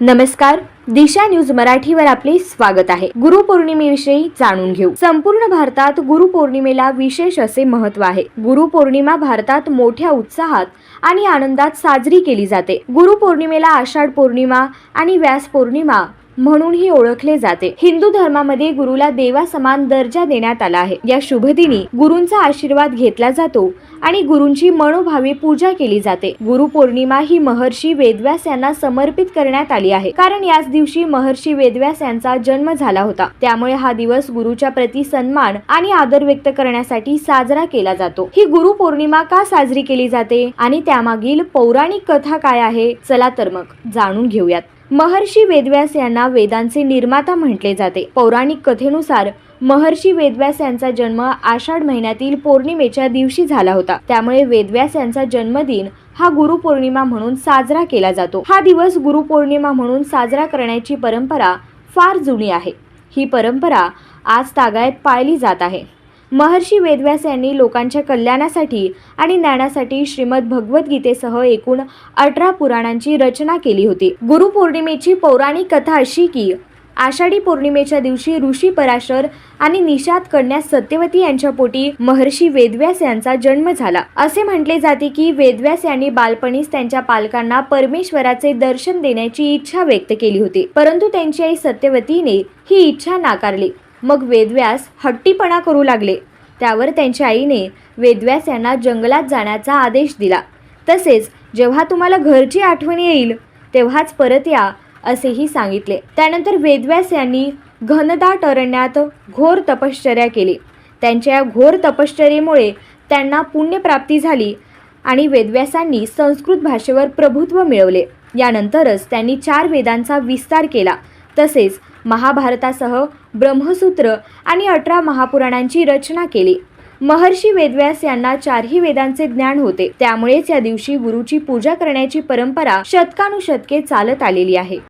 नमस्कार दिशा न्यूज मराठीवर आपले स्वागत आहे. गुरुपौर्णिमेविषयी जाणून घेऊ. संपूर्ण भारतात गुरुपौर्णिमेला विशेष असे महत्त्व आहे. गुरुपौर्णिमा भारतात मोठ्या उत्साहात आणि आनंदात साजरी केली जाते. गुरुपौर्णिमेला आषाढ पौर्णिमा आणि व्यास पौर्णिमा म्हणूनही ओळखले जाते. हिंदू धर्मामध्ये गुरुला देवा समान दर्जा देण्यात आला आहे. या शुभदिनी गुरूंचा आशीर्वाद घेतला जातो आणि गुरूंची मनोभावी पूजा केली जाते. गुरुपौर्णिमा ही महर्षी वेदव्यास यांना समर्पित करण्यात आली आहे. कारण याच दिवशी महर्षी वेदव्यास यांचा जन्म झाला होता. त्यामुळे हा दिवस गुरुच्या प्रति सन्मान आणि आदर व्यक्त करण्यासाठी साजरा केला जातो. ही गुरुपौर्णिमा का साजरी केली जाते? आणि त्यामागील पौराणिक कथा काय आहे? चला तर मग जाणून घेऊयात. महर्षी वेदव्यास यांना वेदांचे निर्माता म्हटले जाते. पौराणिक कथेनुसार महर्षी वेदव्यास यांचा जन्म आषाढ महिन्यातील पौर्णिमेच्या दिवशी झाला होता. त्यामुळे वेदव्यास यांचा जन्मदिन हा गुरुपौर्णिमा म्हणून साजरा केला जातो. हा दिवस गुरुपौर्णिमा म्हणून साजरा करण्याची परंपरा फार जुनी आहे. ही परंपरा आज तागायत पाळली जात आहे. महर्षी वेदव्यास यांनी लोकांच्या कल्याणासाठी आणि ज्ञानासाठी श्रीमद भगवद्गीतेसह एकूण अठरा पुराणांची रचना केली होती. गुरुपौर्णिमेची पौराणिक कथा अशी की आषाढी पौर्णिमेच्या दिवशी ऋषी पराशर आणि निषाद कन्या सत्यवती यांच्या पोटी महर्षी वेदव्यास यांचा जन्म झाला. असे म्हटले जाते की वेदव्यास यांनी बालपणीच त्यांच्या पालकांना परमेश्वराचे दर्शन देण्याची इच्छा व्यक्त केली होती. परंतु त्यांची आई सत्यवतीने ही इच्छा नाकारली. मग वेदव्यास हट्टीपणा करू लागले. त्यावर त्यांच्या आईने वेदव्यास यांना जंगलात जाण्याचा आदेश दिला. तसेच जेव्हा तुम्हाला घरची आठवण येईल तेव्हाच परत या असेही सांगितले. त्यानंतर वेदव्यास यांनी घनदाट अरण्यात घोर तपश्चर्या केली. त्यांच्या या घोर तपश्चर्येमुळे त्यांना पुण्यप्राप्ती झाली आणि वेदव्यासांनी संस्कृत भाषेवर प्रभुत्व मिळवले. यानंतरच त्यांनी चार वेदांचा विस्तार केला. तसेच महाभारतासह ब्रह्मसूत्र आणि अठरा महापुराणांची रचना केली. महर्षी वेदव्यास यांना चारही वेदांचे ज्ञान होते. त्यामुळेच या दिवशी गुरुची पूजा करण्याची परंपरा शतकानुशतके चालत आलेली आहे.